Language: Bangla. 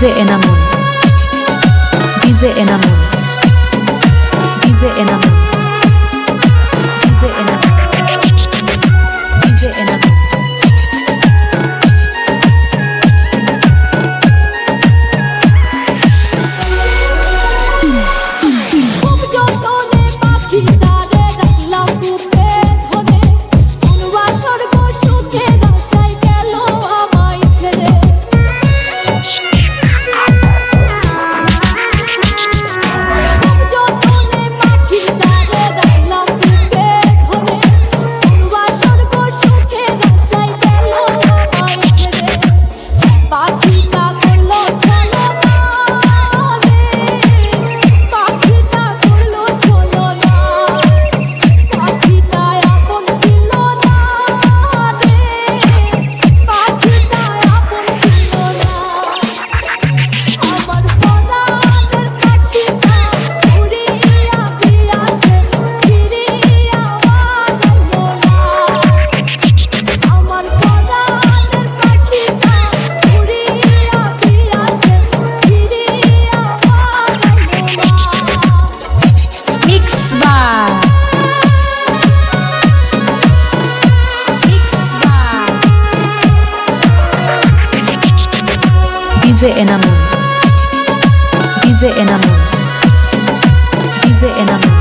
DJ Enamul DJ Enamul DJ Enamul DJ Enamul DJ Enamul DJ Enamul DJ Enamul DJ Enamul